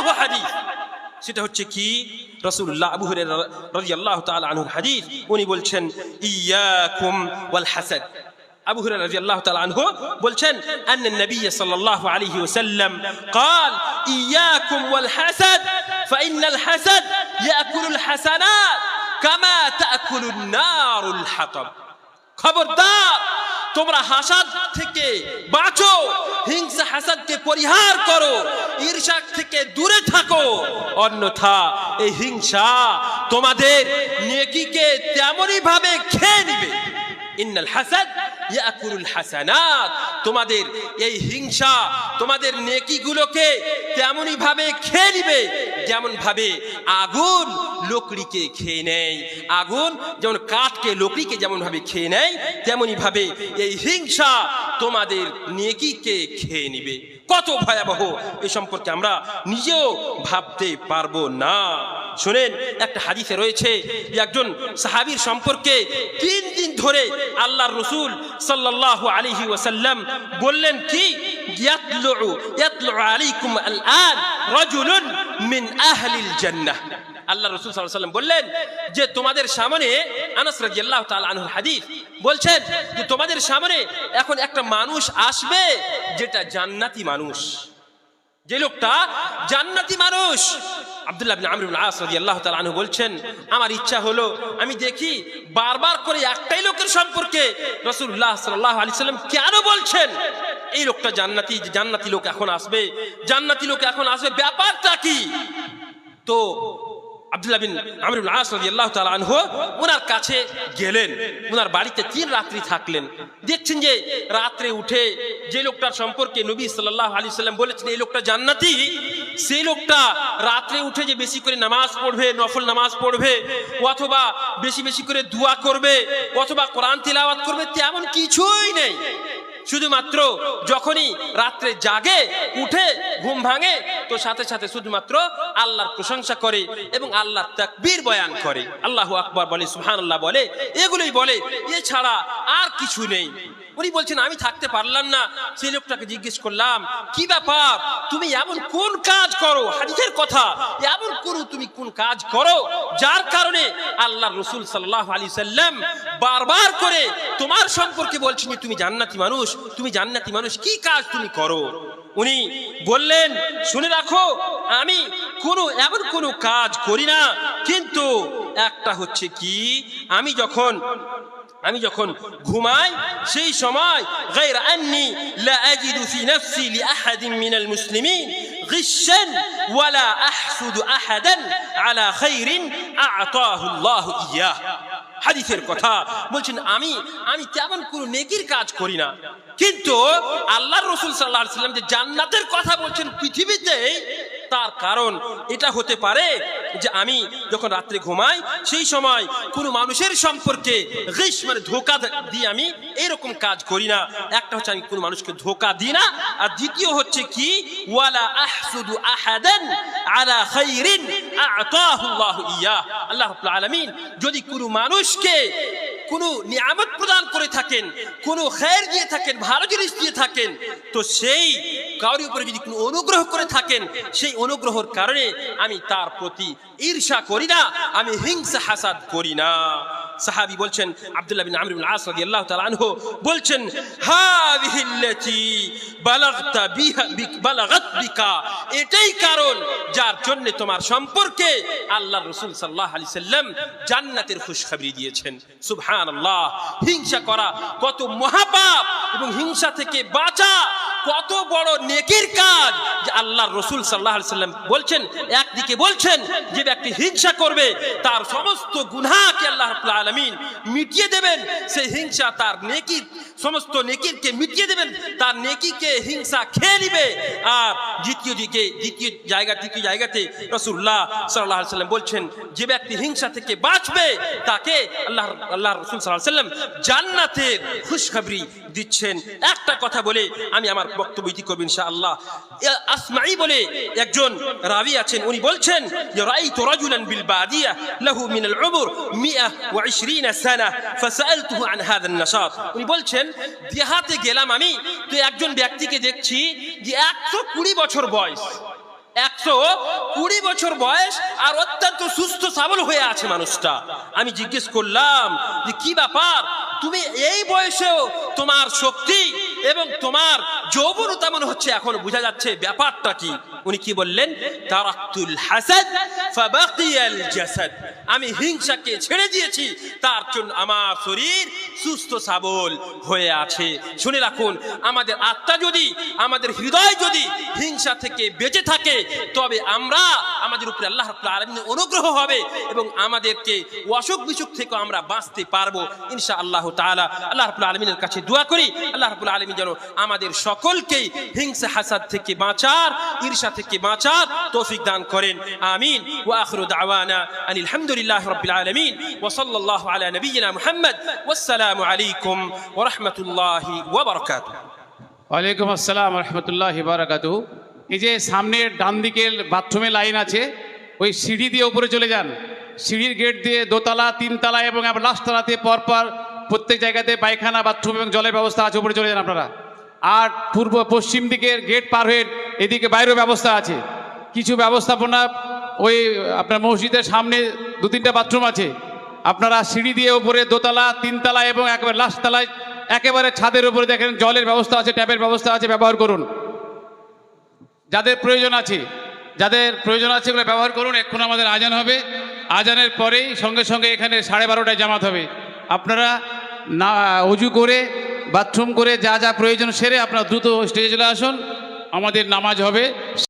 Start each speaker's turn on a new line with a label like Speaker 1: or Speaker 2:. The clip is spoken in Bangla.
Speaker 1: ভয়াবহ হাদিস সেটা হচ্ছে কি রসুল্লাহ আবু হুরায়রা রাদিয়াল্লাহু তাআলা আনহুর হাদিস উনি বলছেন ইয়াকুম ওয়াল হাসাদ আবু হুরায়রা রাদিয়াল্লাহু তাআলা আনহু বলছেন আন নবী সাল্লাল্লাহু আলাইহি ওয়াসাল্লাম قال إياكم والحسد فإن الحسد يأكل الحسنات كما تأكل النار الحطب খবরদার তোমরা হাসাদ থেকে বাঁচো, হিংসা হাসাদকে পরিহার করো ঈর্ষা থেকে দূরে থাকো। অন্যথা এই হিংসা তোমাদের নেকিকে তেমনই ভাবে খেয়ে নিবে। ইন্নাল হাসাদ ইয়াকুলুল হাসানাত। তোমাদের এই হিংসা, তোমাদের নেকিগুলোকে তেমনই ভাবে খেয়ে নিবে যেমন ভাবে আগুন লোকড়িকে খেয়ে নেয়। আগুন যেমন কাঠকে লোকড়িকে যেমন ভাবে খেয়ে নেয় তেমনই ভাবে এই হিংসা তোমাদের নেকিকে খেয়ে নিবে। কত ভয়াবহ এ সম্পর্কে আমরা নিজেও ভাবতে পারব না। শোনেন, একটা হাদিসে রয়েছে যে একজন সাহাবীর সম্পর্কে তিন দিন ধরে আল্লাহর রসুল সাল্লাল্লাহু আলাইহি ওয়াসাল্লাম বললেন কি? মিন আলাইহি বললেন যে তোমাদের সামনে বলছেন যে তোমাদের সামনে এখন একটা মানুষ আসবে যেটা জান্নাতি মানুষ। যে লোকটা জান্নাতি মানুষ। আনহু বলছেন, আমার ইচ্ছা হলো, আমি দেখি বারবার করে একটাই লোকের সম্পর্কে সাল্লাহ আলি সাল্লাম কেন বলছেন? এই লোকটা জান্নাতি জান্নাতি লোক এখন আসবে। জান্নাতি লোক এখন আসবে। ব্যাপারটা কি? তো আব্দুল্লাহ বিন আমর ইবনে আস রাদিয়াল্লাহু তাআলা আনহু ওনার কাছে গেলেন। ওনার বাড়িতে তিন রাত্রি থাকলেন। দেখছেন যে রাত্রে উঠে যে লোকটার সম্পর্কে নবী সাল্লাল্লাহু আলাইহি সাল্লাম বলেছেন, এই লোকটা জান্নাতি? সেই লোকটা রাত্রে উঠে যে বেশি করে নামাজ পড়বে, নফল নামাজ পড়বে, অথবা বেশি বেশি করে দোয়া করবে, অথবা কোরআন তিলাওয়াত করবে, তেমন কিছুই নেই। শুধুমাত্র যখনই রাত্রে জাগে, উঠে, ঘুম ভাঙে, তো সাথে সাথে শুধুমাত্র আল্লাহর প্রশংসা করে এবং আল্লাহর তাকবীর বয়ান করে। আল্লাহ আকবার বলে, সুবহানাল্লাহ বলে, এগুলোই বলে। এছাড়া আর কিছু নেই। উনি বলছেন, আমি থাকতে পারলাম না। সেই লোকটাকে জিজ্ঞেস করলাম, কি ব্যাপার? তুমি এমন কোন কাজ করো? হাদিসের কথা, এমন কোন তুমি কোন কাজ করো? যার কারণে আল্লাহ রসুল সাল্লাহ আলী সাল্লাম বারবার করে তোমার সম্পর্কে বলছেন তুমি জান্নাতি মানুষ, তুমি জান্নাতি মানুষ, কি কাজ তুমি করো? উনি বললেন, শুনে রাখো, আমি কোনো, এমন কোনো কাজ করি না, কিন্তু একটা হচ্ছে কি, আমি যখন আমি যখন ঘুমাই সেই সময় غير أني لا أجد في نفسي لأحد من المسلمين غشا ولا أحسد أحدا على خير أعطاه الله إياه হাদিসের কথা বলছেন আমি আমি তেমন কোনো নেকির কাজ করি না কিন্তু আল্লাহ রসুল সাল্লাহ সাল্লাম যে জান্নাতের কথা বলছেন পৃথিবীতে তার কারণ এটা হতে পারে যে আমি যখন রাত্রে ঘুমাই, সেই সময় কোনো মানুষের সম্পর্কে মানে ধোকা দিয়ে আমি এরকম কাজ করি না। একটা হচ্ছে আমি কোনো মানুষকে ধোকা দিই না, আর দ্বিতীয় হচ্ছে কি? ওয়ালা আলা ইয়া আল্লাহ যদি কোনো মানুষকে কোনো নিয়ামত প্রদান করে থাকেন, কোনো খের দিয়ে থাকেন, ভালো জিনিস দিয়ে থাকেন, তো সেই কারোর উপরে যদি কোনো অনুগ্রহ করে থাকেন, সেই অনুগ্রহর কারণে আমি তার প্রতি ঈর্ষা করি না, আমি হিংসা হাসাদ করি না। সাহাবী বলছেন, আব্দুল্লাহ বিন আমর আস রাদিয়াল্লাহু তাআলা আনহু বলছেন হাযিহি আল্লাতী বালাগতা বিহা বালাগাত বিকা। এটাই কারণ যার জন্য তোমার সম্পর্কে আল্লাহর রাসূল সাল্লাল্লাহু আলাইহি সাল্লাম জান্নাতের খুশখবরি দিয়েছেন। সুবহানাল্লাহ। হিংসা করা কত মহাপাপ এবং হিংসা থেকে বাঁচা কত বড় নেকির কাজ যে আল্লাহর রসুল সাল্লাহ সাল্লাম বলছেন, একদিকে বলছেন যে ব্যক্তি হিংসা করবে, তার সমস্ত গুনাহকে আল্লাহ আলামিন মিটিয়ে দেবেন। সেই হিংসা তার নেকির সমস্ত নেকিরকে মিটিয়ে দেবেন। তার নেকিকে হিংসা খেয়ে নিবে। আর দ্বিতীয় দিকে, দ্বিতীয় জায়গা দ্বিতীয় জায়গাতে রসুল্লাহ সাল্লাহ সাল্লাম বলছেন, যে ব্যক্তি হিংসা থেকে বাঁচবে, তাকে আল্লাহ আল্লাহ রসুল সাল্লাহ সাল্লাম জান্নাতের খুশখবরি দিচ্ছেন। একটা কথা বলে আমি আমার বক্তব্য ইতি করব ইনশাআল্লাহ। আসমাই বলে একজন রাবি আছেন উনি বলছেন যে রাইতু রাজুলান বিল বাদিয়া লাহু মিন আল উমর 120 সানা ফাসালতুহু আন হাদা النشاط উনি বলছেন দেহাতে গেলাম আমি তো একজন ব্যক্তিকে দেখছি যে 120 বছর বয়স একশো কুড়ি বছর বয়স আর অত্যন্ত সুস্থ সবল হয়ে আছে মানুষটা আমি জিজ্ঞেস করলাম যে কি ব্যাপার তুমি এই বয়সেও তোমার শক্তি এবং তোমার যৌবনতা মনে হচ্ছে এখন বোঝা যাচ্ছে ব্যাপারটা কি? উনি কি বললেন? তারাক্তুল হাসাদ ফাবাকিয়াল জাসাদ। আমি হিংসাকে ছেড়ে দিয়েছি, তার জন্য আমার শরীর সুস্থ সবল হয়ে আছে। শুনে রাখুন, আমাদের আত্মা যদি, আমাদের হৃদয় যদি হিংসা থেকে বেঁচে থাকে, তবে আমরা আমাদের উপরে আল্লাহ আলামিনের অনুগ্রহ হবে এবং আমাদেরকে অসুখ বিসুখ থেকে আমরা বাঁচতে পারব। ইনশা আল্লাহ তাআলা আল্লাহ রাব্বুল আলামিনের কাছে দোয়া করি। আল্লাহ রাব্বুল আলামিন যেন আমাদের সকলকেই হিংসা হাসাদ থেকে বাঁচার, ঈর্ষা থেকে বাঁচার তৌফিক দান করেন। আমিন। ওয়া আখিরু দাওয়ানা আনিল আলামিন। সাল্লাল্লাহু আলা নাবিয়িনা মুহাম্মদ। ওয়াসসালামু আলাইকুম ওয়া রাহমাতুল্লাহি ওয়া বারাকাতুহু।
Speaker 2: ওয়ালাইকুম আসসালাম রহমতুল্লাহ বারাকাত এই যে সামনের ডান দিকের বাথরুমে লাইন আছে, ওই সিঁড়ি দিয়ে উপরে চলে যান। সিঁড়ির গেট দিয়ে দোতলা, তিনতলা এবং লাস্ট তলাতে পরপর প্রত্যেক জায়গাতে পায়খানা, বাথরুম এবং জলের ব্যবস্থা আছে, উপরে চলে যান আপনারা। আর পূর্ব পশ্চিম দিকের গেট পার হয়ে এদিকে বাইরেও ব্যবস্থা আছে। কিছু ব্যবস্থাপনা ওই আপনার মসজিদের সামনে দু তিনটা বাথরুম আছে। আপনারা সিঁড়ি দিয়ে উপরে দোতলা, তিনতলা এবং একেবারে লাস্ট তলায় একেবারে ছাদের উপরে দেখেন জলের ব্যবস্থা আছে, ট্যাপের ব্যবস্থা আছে, ব্যবহার করুন। যাদের প্রয়োজন আছে, যাদের প্রয়োজন আছে এগুলো ব্যবহার করুন এখন আমাদের আজান হবে। আজানের পরেই সঙ্গে সঙ্গে এখানে সাড়ে বারোটায় জামাত হবে। আপনারা না অজু করে, বাথরুম করে যা যা প্রয়োজন সেরে আপনারা দ্রুত স্টেজে চলে আসুন। আমাদের নামাজ হবে।